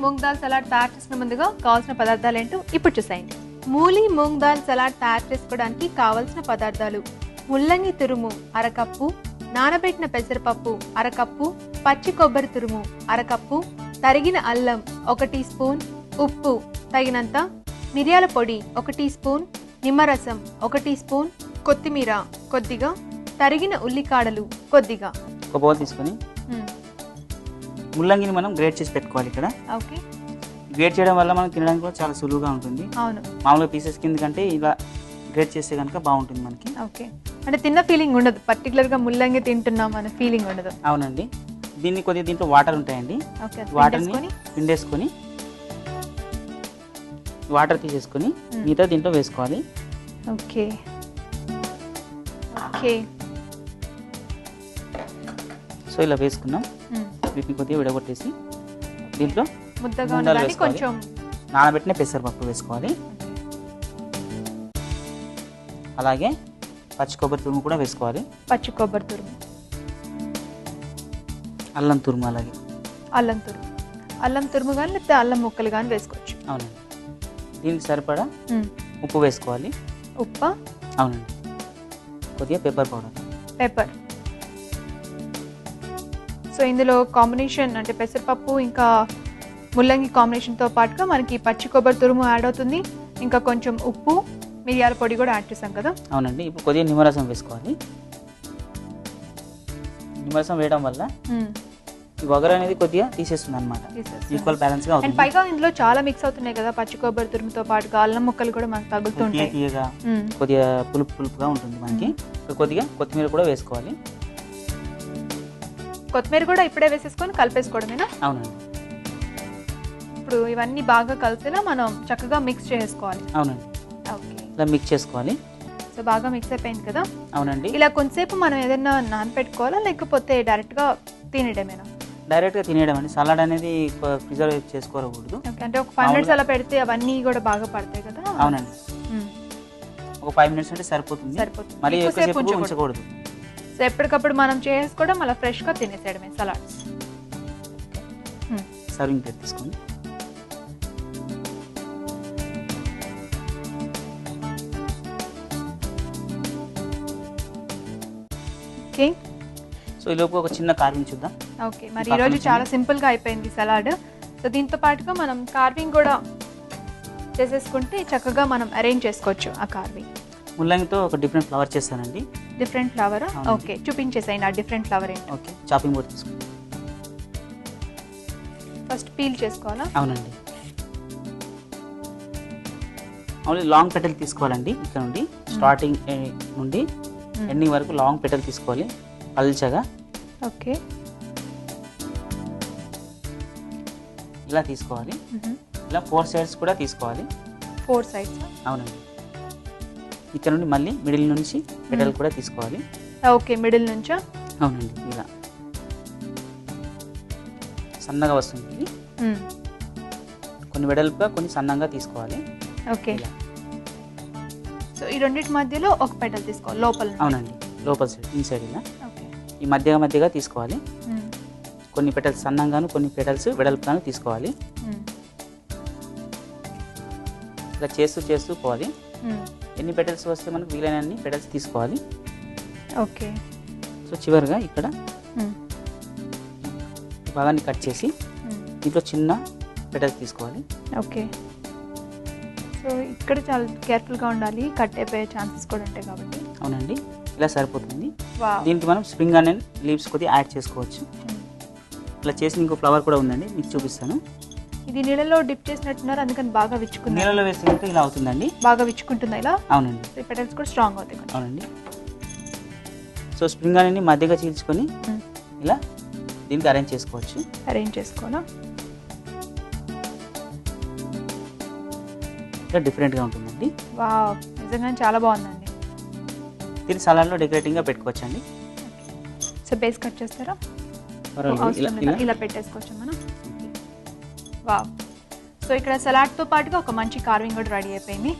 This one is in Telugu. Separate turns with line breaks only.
మూంగ్ దాల్ సలాడ్ తయారు చేసిన ముందుగా కావాల్సిన పదార్థాలు ఏంటో ఇప్పుడు చూసేయండి మూలి మూంగ్ దాల్ సలాడ్ తయారు చేసుకోవడానికి కావలసిన పదార్థాలు ముల్లంగి తురుము అరకప్పు నానబెట్టిన పెసరపప్పు అరకప్పు పచ్చి కొబ్బరి తురుము అరకప్పు తరిగిన అల్లం ఒక టీ స్పూన్ ఉప్పు తగినంత మిరియాల పొడి ఒక టీ స్పూన్ నిమ్మరసం ఒక టీ స్పూన్ కొత్తిమీర కొద్దిగా తరిగిన ఉల్లికాడలు కొద్దిగా
ఒక బౌల్ తీసుకొని. ముల్లంగిని మనం గ్రేట్ చేసి పెట్టుకోవాలి ఇక్కడ.
ఓకే.
గ్రేట్ చేయడం వల్ల మనం తినడానికి కూడా చాలా సులువుగా ఉంటుంది.
అవును.
మామూలుగా పీసెస్ కింద కంటే ఇలా గ్రేట్ చేస్తే కనుక బాగుంటుంది మనకి.
ఓకే. అంటే తిన్న ఫీలింగ్ ఉండదు. పర్టికులర్గా ముల్లంగి తింటున్నాం అనే ఫీలింగ్ ఉండదు.
అవునండి. దీన్ని కొద్దిగా దీంట్లో వాటర్ ఉంటాయండి.
ఓకే.
వాటర్ని
పిండేసుకొని.
పిండేసుకొని వాటర్ తీసేసుకొని. మిగతా దీంట్లో వేసుకోవాలి.
ఓకే. ఓకే.
సో ఇలా వేసుకున్నాం.
మ్మ్.
వీటిని కొద్దిగా విడగొట్టేసి దీంట్లో వేసుకోవాలి.
కొంచెం
నానబెట్టిన పెసరపప్పు వేసుకోవాలి. అలాగే పచ్చి కొబ్బరి తురుము కూడా వేసుకోవాలి.
పచ్చి కొబ్బరి తురుము.
అల్లం తురుము అలాగే.
అల్లం తురుము. అల్లం తురుము కానీ లేకపోతే అల్లం ముక్కలు కానీ వేసుకోవచ్చు.
అవునండి. దీనికి సరిపడా. ఉప్పు వేసుకోవాలి.
ఉప్ప?
అవునండి. కొద్దిగా పెప్పర్ పౌడర్.
పెప్పర్. సో ఇందులో కాంబినేషన్ అంటే పెసరపప్పు ఇంకా ముల్లంగి కాంబినేషన్తో పాటుగా మనకి పచ్చి కొబ్బరి తురుము యాడ్ అవుతుంది. ఇంకా కొంచెం ఉప్పు మిరియాల పొడి కూడా యాడ్ చేసాం కదా.
అవునండి. ఇప్పుడు కొద్దిగా నిమ్మరసం వేసుకోవాలి. నిమ్మరసం వేయడం వల్ల. ఈ వగరు అనేది కొద్దిగా తీసేస్తుంది. అనమాట. ఈక్వల్ బ్యాలెన్స్గా
అండ్
అవుతుంది.
పైగా ఇందులో చాలా మిక్స్ అవుతున్నాయి కదా పచ్చి కొబ్బరి తురుముతో పాటుగా. అల్లం ముక్కలు కూడా మనకు తగులుతుంటాయి
తీయగా. కొద్దిగా పులుపు పులుపుగా ఉంటుంది మనకి. కొద్దిగా కొత్తిమీర కూడా వేసుకోవాలి.
కొత్తిమీర కూడా ఇప్పుడే వేసేసుకొని కలిపేసుకోవడమేనా?
అవునండి.
ఇప్పుడు ఇవన్నీ బాగా కలిసేలా మనం చక్కగా మిక్స్ చేసుకోవాలి.
అవునండి.
ఓకే.
ఇలా మిక్స్ చేసుకోవాలి.
సో బాగా మిక్స్ అయిపోయింది కదా?
అవునండి.
ఇలా కొంతసేపు మనం ఏదైనా నానపెట్టుకోవాలా? లేకపోతే డైరెక్ట్గా తినేయడమేనా?
డైరెక్ట్గా తినేయడం అండి. సలాడ్ అనేది ప్రిజర్వ్ చేసుకోకూడదు.
అంటే ఒక ఫైవ్ మినిట్స్ అలా పెడితే అవన్నీ కూడా బాగా పడతాయి కదా?
అవునండి. ఒక ఫైవ్ మినిట్స్ అంటే సరిపోతుంది.
సరిపోతుంది. ఎక్కువసేపు
ఎక్కువసేపు
ఉంచకూడదు. సో ఎప్పటికప్పుడు మనం చేసుకోవడం అలా ఫ్రెష్గా తినేసేయడమే సలాడ్స్.
సర్వింగ్ ప్లేట్ తీసుకోండి.
ఓకే.
సో ఈ లోపు ఒక చిన్న కార్వింగ్ చూద్దాం.
ఓకే. మరి ఈరోజు చాలా సింపుల్గా అయిపోయింది సలాడ్. సో దీంతో పాటుగా మనం కార్వింగ్ కూడా చేసేసుకుంటే చక్కగా మనం అరేంజ్ చేసుకోవచ్చు ఆ కార్వింగ్.
ముల్లంగితో ఒక డిఫరెంట్ ఫ్లవర్ చేస్తానండి.
Different flower. ఓకే చూపించేసేయండి ఆ డిఫరెంట్ ఫ్లవర్ ఏంటి.
ఓకే చాపింగ్ బోర్డ్ తీసుకోండి
ఫస్ట్ పీల్ చేసుకోవాలా?
అవునండి. ఓన్లీ లాంగ్ పెటల్ తీసుకోవాలండి ఇక్కడ నుండి. స్టార్టింగ్ నుండి
మ్మ్.
ఎండింగ్ వరకు లాంగ్ పెటల్ తీసుకోవాలి పల్చగా.
ఓకే
ఇలా తీసుకోవాలి. ఇలా ఫోర్ సైడ్స్ కూడా తీసుకోవాలి.
ఫోర్ సైడ్స్
అవునండి. ఇక్కడ నుండి మళ్ళీ మిడిల్ నుంచి పెటల్ కూడా తీసుకోవాలి.
ఓకే మిడిల్ నుంచా?
అవునండి ఇలా. సన్నగా వస్తుంది. కొన్ని వెడల్పుగా కొన్ని సన్నంగా తీసుకోవాలి.
ఓకే.
ఇలా.
సో ఈ రెండింటి మధ్యలో ఒక పెటల్ తీసుకోవాలి లోపల నుండి.
అవునండి లోపల సైడ్ ఇన్సైడ్ ఇలా.
ఓకే.
ఈ మధ్యగా మధ్యగా తీసుకోవాలి. కొన్ని పెటల్స్ సన్నంగాను కొన్ని పెటల్స్ వెడల్పుగాను తీసుకోవాలి. ఇలా చేస్తూ చేస్తూ పోవాలి. ఎన్ని పెటల్స్ వస్తే మనకు వీలైనన్ని పెటల్స్ తీసుకోవాలి.
ఓకే.
సో చివరిగా ఇక్కడ భాగాన్ని కట్ చేసి. దీంట్లో చిన్న పెటల్స్ తీసుకోవాలి.
ఓకే. సో ఇక్కడ చాలా కేర్ఫుల్గా ఉండాలి. కట్ అయిపోయే ఛాన్సెస్ కూడా ఉంటాయి కాబట్టి.
అవునండి. ఇలా సరిపోతుంది. దీనికి మనం స్ప్రింగ్ ఆనియన్ లీవ్స్ కొద్దిగా యాడ్ చేసుకోవచ్చు. ఇలా చేసిన ఇంకో ఫ్లవర్ కూడా ఉందండి. మీకు చూపిస్తాను.
ఇది నీళ్ళలో డిప్ చేసినట్టున్నారు అందుకని బాగా విచ్చుకుంది
నీళ్ళలో వేస్తే కనుక ఇలా అవుతుందండి?
బాగా విచ్చుకుంటుందా ఇలా?
అవునండి.
పెటల్స్ కూడా స్ట్రాంగ్ అవుతాయి
అవునండి. సో స్ప్రింగ్ ఆనియన్ని మధ్యగా చీల్చుకొని. ఇలా దీనికి అరేంజ్ చేసుకోవచ్చు.
అరేంజ్ చేసుకోవాలా
ఇలా డిఫరెంట్గా ఉంటుందండి.
వా నిజంగా చాలా బాగుందండి.
దీన్ని సలాడ్లో డెకరేటింగ్గా పెట్టుకోవచ్చు అండి
సో బేస్ కట్ చేస్తారా?
ఇలా
పెట్టేసుకోవచ్చు మనం? వా. సో ఇక్కడ సలాడ్తో పాటుగా ఒక మంచి కార్వింగ్ కూడా రెడీ అయిపోయింది.